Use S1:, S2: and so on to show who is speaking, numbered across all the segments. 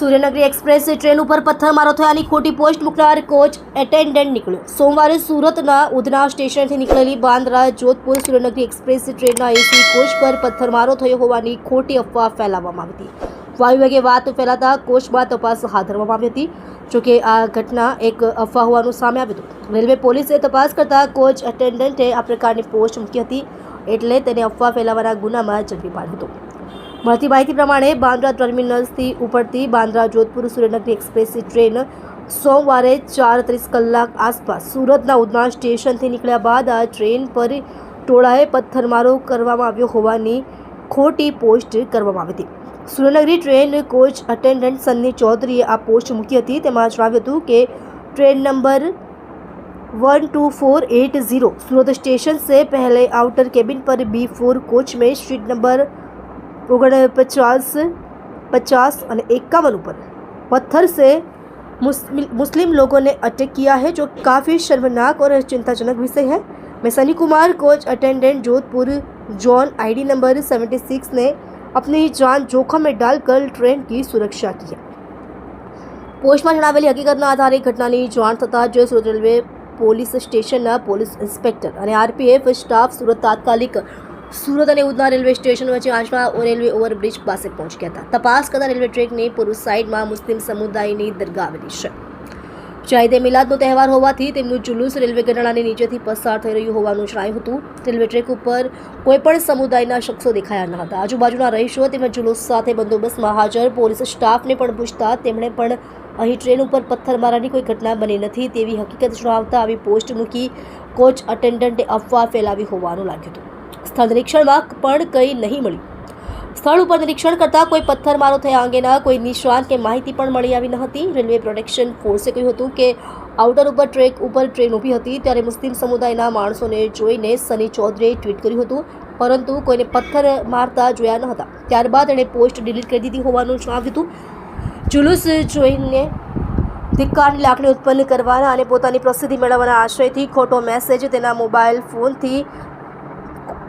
S1: Suryanagari express train ઉપર પથ્થરમારો થયાની ખોટી પોસ્ટ મૂકનાર કોચ એટેન્ડન્ટ નીકળ્યો. સોમવારે સુરતના ઉધના સ્ટેશનથી નીકળેલી બાંદ્રા, જોધપુર સૂર્યનગરી એક્સપ્રેસ ટ્રેનના એસી કોચ પર પથ્થરમારો થયો હોવાની ખોટી અફવા ફેલાવવામાં આવી હતી. વાયુ વેગે વાત ફેલાતા કોચમાં તપાસ હાથ ધરવામાં આવી હતી. જોકે આ ઘટના એક અફવા હોવાનું સામે આવ્યું હતું. રેલવે પોલીસે તપાસ કરતા કોચ એટેન્ડન્ટે આ પ્રકારની પોસ્ટ મૂકી હતી એટલે તેને અફવા ફેલાવવાના ગુનામાં ઝડપી પાડ્યો હતો. મળતી માહિતી પ્રમાણે બાંદ્રા ટર્મિનલ્સથી ઉપડતી બાંદ્રા જોધપુર સુરેન્દ્રનગર એક્સપ્રેસની ટ્રેન સોમવારે ચાર ત્રીસ કલાક આસપાસ સુરતના ઉધના સ્ટેશનથી નીકળ્યા બાદ આ ટ્રેન પર ટોળાએ પથ્થરમારો કરવામાં આવ્યો હોવાની ખોટી પોસ્ટ કરવામાં આવી હતી. સુરેન્દ્રનગરી ટ્રેન કોચ અટેન્ડન્ટ સન્ની ચૌધરીએ આ પોસ્ટ મૂકી હતી. તેમાં જણાવ્યું હતું કે train number one two four eight zero Surat station સે પહેલે આઉટર કેબિન પર બી ફોર કોચ મેં સ્ટ્રીટ નંબર ओगण पचास पचास અને एकावन ઉપર पत्थर से मुस्लिम मुस्लिम लोगों ने अटैक किया है जो काफ़ी शर्मनाक और चिंताजनक विषय है मैं Sunny Kumar coach attendant Jodhpur John ID number seventy six ने अपनी जान जोखम में डालकर ट्रेन की सुरक्षा की है પોસ્ટમાં જણાવેલી હકીકતના આધારે ઘટનાની જાણ થતાં જ સુરત રેલવે પોલીસ સ્ટેશનના પોલીસ ઇન્સ્પેક્ટર અને આરપીએફ સ્ટાફ સુરત તાત્કાલિક સુરત અને ઉધના રેલવે સ્ટેશન વચ્ચે આશરા રેલવે ઓવરબ્રિજ પાસે પહોંચી ગયા હતા. તપાસ કરતા રેલવે ટ્રેકની પૂર્વ સાઈડમાં મુસ્લિમ સમુદાયની દરગાહ આવેલી છે. જાહેદ મિલાદનો તહેવાર હોવાથી તેમનું જુલુસ રેલવે ગરણાની નીચેથી પસાર થઈ રહ્યું હોવાનું જણાયું હતું. રેલવે ટ્રેક ઉપર કોઈપણ સમુદાયના શખ્સો દેખાયા ન હતા. આજુબાજુના રહીશો તેમજ જુલુસ સાથે બંદોબસ્તમાં હાજર પોલીસ સ્ટાફને પણ પૂછતા તેમણે પણ અહીં ટ્રેન ઉપર પથ્થરમારાની કોઈ ઘટના બની નથી તેવી હકીકત જણાવતા આવી પોસ્ટ મૂકી કોચ અટેન્ડન્ટે અફવા ફેલાવી હોવાનું લાગ્યું હતું. સ્થળ નિરીક્ષણમાં પણ કંઈ નહીં મળ્યું. સ્થળ ઉપર નિરીક્ષણ કરતાં કોઈ પથ્થરમારો થયા અંગેના કોઈ નિશાન કે માહિતી પણ મળી આવી ન હતી. રેલવે પ્રોટેક્શન ફોર્સે કહ્યું હતું કે આઉટર ઉપર ટ્રેક ઉપર ટ્રેન ઊભી હતી ત્યારે મુસ્લિમ સમુદાયના માણસોને જોઈને સની ચૌધરીએ ટ્વીટ કર્યું હતું, પરંતુ કોઈને પથ્થર મારતા જોયા ન હતા. ત્યારબાદ એણે પોસ્ટ ડિલીટ કરી દીધી હોવાનું જણાવ્યું હતું. જુલુસ જોઈને ધિક્કારની લાગણી ઉત્પન્ન કરવાના અને પોતાની પ્રસિદ્ધિ મેળવવાના આશયથી ખોટો મેસેજ તેના મોબાઈલ ફોનથી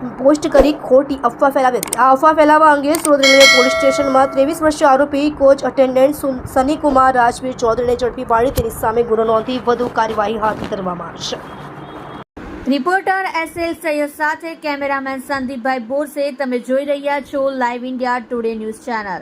S1: પોસ્ટ કરી ખોટી અફવા ફેલાવી હતી. આ અફવા ફેલાવવા અંગે સુરત રેલવે પોલીસ સ્ટેશનમાં ત્રેવીસ વર્ષીય આરોપી, કોચ અટેન્ડન્ટ સુન- સનીકુમાર રાજવીર ચૌધરીને ઝડપી પાડી તેની સામે ગુનો નોંધી વધુ કાર્યવાહી હાથ ધરવામાં આવશે
S2: રિપોર્ટર એસ એલ સૈયદ સાથે કેમેરામેન સંદીપભાઈ બોરસે, તમે જોઈ રહ્યા છો live India Today news channel